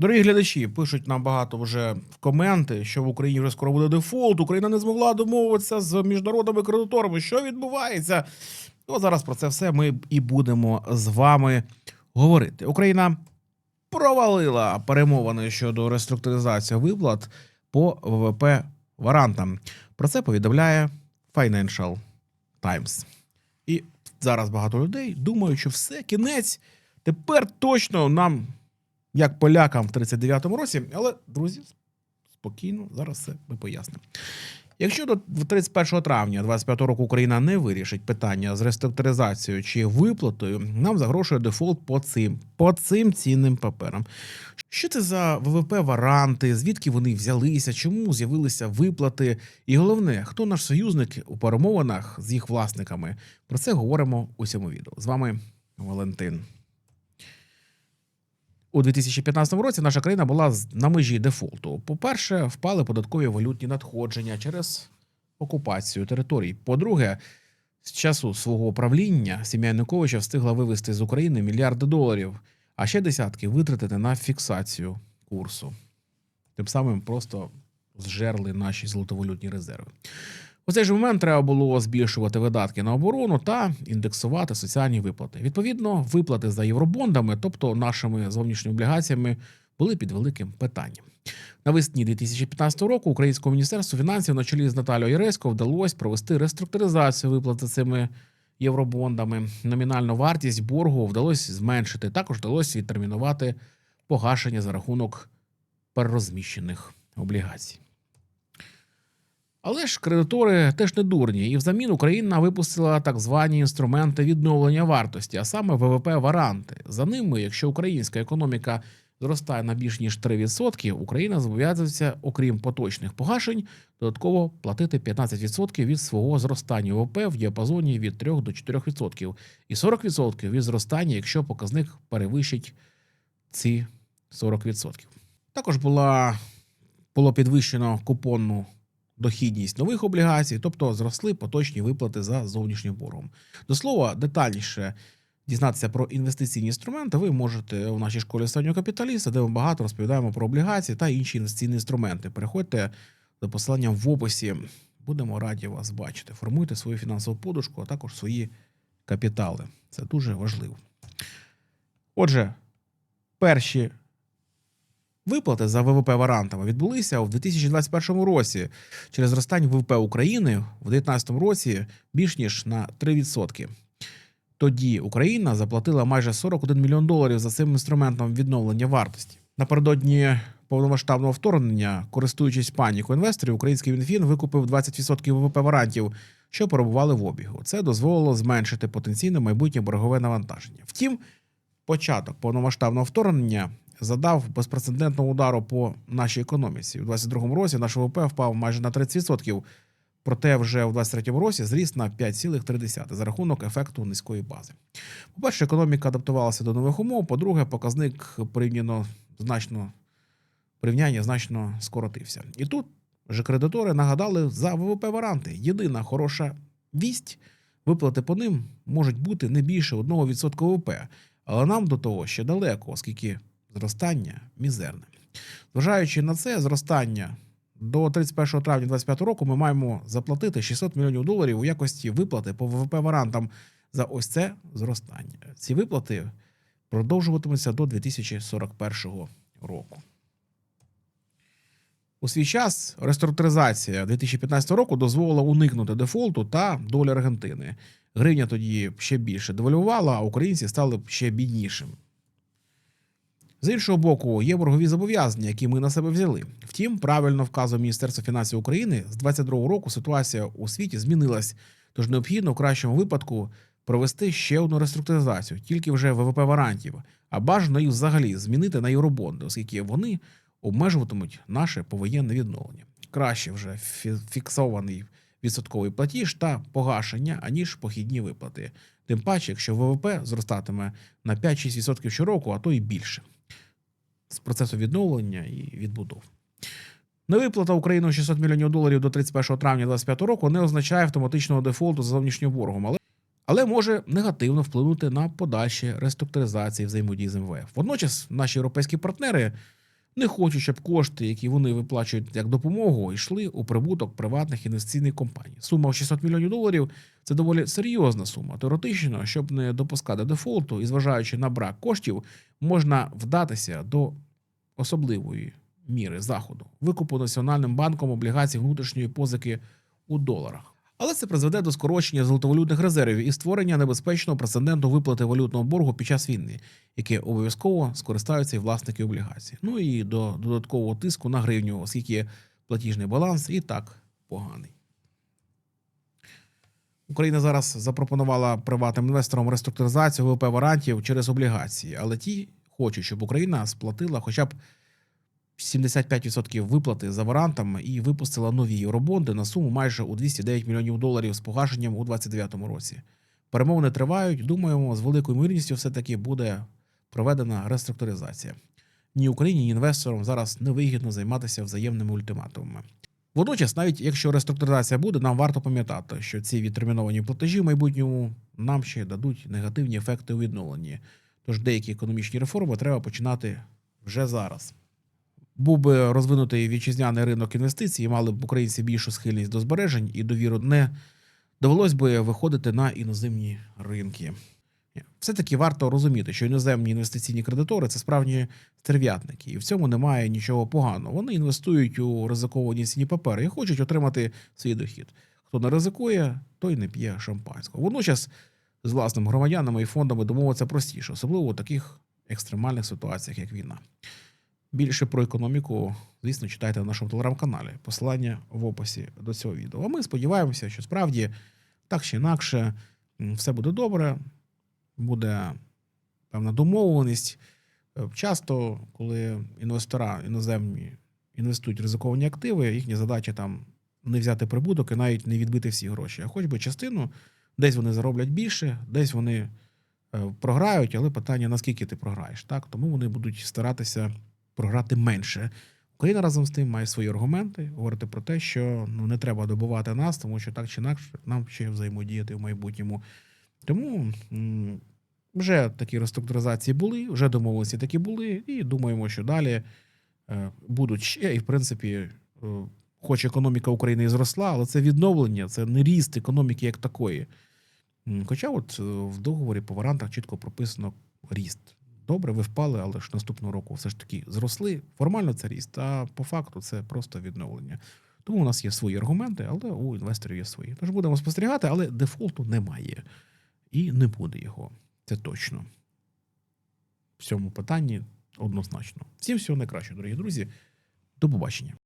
Дорогі глядачі, пишуть нам багато вже в коменти, що в Україні вже скоро буде дефолт. Україна не змогла домовитися з міжнародними кредиторами. Що відбувається? Ну, зараз про це все ми і будемо з вами говорити. Україна провалила перемовини щодо реструктуризації виплат по ВВП варантам. Про це повідомляє Financial Times. І зараз багато людей думають, що все, кінець. Тепер точно нам, як полякам в 39-му році, але, друзі, спокійно, зараз все ми пояснимо. Якщо до 31 травня 25 року Україна не вирішить питання з реструктуризацією чи виплатою, нам загрошує дефолт по цим, по цим цінним паперам. Що це за ВВП варанти? Звідки вони взялися? Чому з'явилися виплати? І головне, хто наш союзник у перемовинах з їх власниками? Про це говоримо у цьому відео. З вами Валентин. У 2015 році наша країна була на межі дефолту. По-перше, впали податкові валютні надходження через окупацію територій. По-друге, з часу свого правління сім'я Януковича встигла вивезти з України мільярди доларів, а ще десятки витратити на фіксацію курсу. Тим самим просто зжерли наші золотовалютні резерви. У цей же момент треба було збільшувати видатки на оборону та індексувати соціальні виплати. Відповідно, виплати за євробондами, тобто нашими зовнішніми облігаціями, були під великим питанням. Навесні 2015 року Українському міністерству фінансів на чолі з Наталією Яресько вдалося провести реструктуризацію виплат за цими євробондами. Номінальну вартість боргу вдалося зменшити. Також вдалося відтермінувати погашення за рахунок перерозміщених облігацій. Але ж кредитори теж не дурні, і взамін Україна випустила так звані інструменти відновлення вартості, а саме ВВП варанти. За ними, якщо українська економіка зростає на більш ніж 3%, Україна зобов'язується, окрім поточних погашень, додатково платити 15% від свого зростання ВВП в діапазоні від 3 до 4% і 40% від зростання, якщо показник перевищить ці 40%. Також була було підвищено купонну дохідність нових облігацій, тобто зросли поточні виплати за зовнішнім боргом. До слова, детальніше дізнатися про інвестиційні інструменти ви можете у нашій школі останнього капіталіста, де ми багато розповідаємо про облігації та інші інвестиційні інструменти. Переходьте за посиланням в описі. Будемо раді вас бачити. Формуйте свою фінансову подушку, а також свої капітали. Це дуже важливо. Отже, перші Виплати за ВВП варантами відбулися у 2021 році через зростання ВВП України в 2019 році більш ніж на 3%. Тоді Україна заплатила майже 41 мільйон доларів за цим інструментом відновлення вартості. Напередодні повномасштабного вторгнення, користуючись панікою інвесторів, український Мінфін викупив 20% ВВП варантів, що перебували в обігу. Це дозволило зменшити потенційне майбутнє боргове навантаження. Втім, початок повномасштабного вторгнення задав безпрецедентного удару по нашій економіці. У 2022 році наш ВВП впав майже на 30%, проте вже у 2023 році зріс на 5,3 за рахунок ефекту низької бази. По-перше, економіка адаптувалася до нових умов. По-друге, показник порівняно значно порівняння значно скоротився. І тут вже кредитори нагадали за ВВП варанти. Єдина хороша вість виплати по ним можуть бути не більше 1% ВВП, але нам до того ще далеко, оскільки зростання мізерне. Зважаючи на це зростання до 31 травня 2025 року, ми маємо заплатити 600 мільйонів доларів у якості виплати по ВВП варантам за ось це зростання. Ці виплати продовжуватимуться до 2041 року. У свій час реструктуризація 2015 року дозволила уникнути дефолту та долі Аргентини. Гривня тоді ще більше девальвувала, а українці стали ще біднішими. З іншого боку, є боргові зобов'язання, які ми на себе взяли. Втім, правильно вказує Міністерство фінансів України, з 2022 року ситуація у світі змінилась, тож необхідно в кращому випадку провести ще одну реструктуризацію, тільки вже ВВП варантів, а бажано їх взагалі змінити на євробонди, оскільки вони обмежуватимуть наше повоєнне відновлення. Краще вже фі- фіксований відсотковий платіж та погашення, аніж похідні виплати. Тим паче, якщо ВВП зростатиме на 5-6% щороку, а то й більше з процесу відновлення і відбудов. Невиплата Україною 600 мільйонів доларів до 31 травня 2025 року не означає автоматичного дефолту за зовнішнім боргом, але, але може негативно вплинути на подальші реструктуризації взаємодії з МВФ. Водночас наші європейські партнери не хочуть, щоб кошти, які вони виплачують як допомогу, йшли у прибуток приватних інвестиційних компаній. Сума в 600 мільйонів доларів це доволі серйозна сума. Теоретично, щоб не допускати дефолту і зважаючи на брак коштів, можна вдатися до особливої міри заходу викупу Національним банком облігацій внутрішньої позики у доларах. Але це призведе до скорочення золотовалютних резервів і створення небезпечного прецеденту виплати валютного боргу під час війни, яке обов'язково скористаються і власники облігацій. Ну і до додаткового тиску на гривню, оскільки платіжний баланс і так поганий. Україна зараз запропонувала приватним інвесторам реструктуризацію ВВП варантів через облігації, але ті хочуть, щоб Україна сплатила хоча б 75% виплати за варантами і випустила нові євробонди на суму майже у 209 мільйонів доларів з погашенням у 2029 році. Перемовини тривають. Думаємо, з великою ймовірністю все-таки буде проведена реструктуризація. Ні Україні, ні інвесторам зараз невигідно займатися взаємними ультиматумами. Водночас, навіть якщо реструктуризація буде, нам варто пам'ятати, що ці відтерміновані платежі в майбутньому нам ще дадуть негативні ефекти у відновленні. Тож деякі економічні реформи треба починати вже зараз. Був би розвинутий вітчизняний ринок інвестицій, мали б українці більшу схильність до збережень і довіру не довелось би виходити на іноземні ринки. Все-таки варто розуміти, що іноземні інвестиційні кредитори це справжні стерв'ятники, і в цьому немає нічого поганого. Вони інвестують у ризиковані цінні папери і хочуть отримати свій дохід. Хто не ризикує, той не п'є шампанського. Водночас з власними громадянами і фондами домовитися простіше, особливо у таких екстремальних ситуаціях, як війна. Більше про економіку, звісно, читайте на нашому телеграм-каналі. Посилання в описі до цього відео. А ми сподіваємося, що справді так чи інакше все буде добре, буде певна домовленість. Е, Часто, коли інвестора іноземні інвестують в ризиковані активи, їхня задача там не взяти прибуток і навіть не відбити всі гроші, а хоч би частину, десь вони зароблять більше, десь вони е, програють, але питання наскільки ти програєш. Так? Тому вони будуть старатися програти менше. Україна разом з тим має свої аргументи, говорити про те, що ну не треба добувати нас, тому що так чи інакше нам ще взаємодіяти в майбутньому. Тому вже такі реструктуризації були, вже домовленості такі були, і думаємо, що далі е, будуть ще. І в принципі, е, хоч економіка України і зросла, але це відновлення, це не ріст економіки як такої. Хоча, от е, в договорі по варантах чітко прописано ріст. Добре, ви впали, але ж наступного року все ж таки зросли. Формально це ріст, а по факту це просто відновлення. Тому у нас є свої аргументи, але у інвесторів є свої. Тож будемо спостерігати, але дефолту немає. І не буде його. Це точно. В цьому питанні однозначно. Всім всього найкращого, дорогі друзі. До побачення.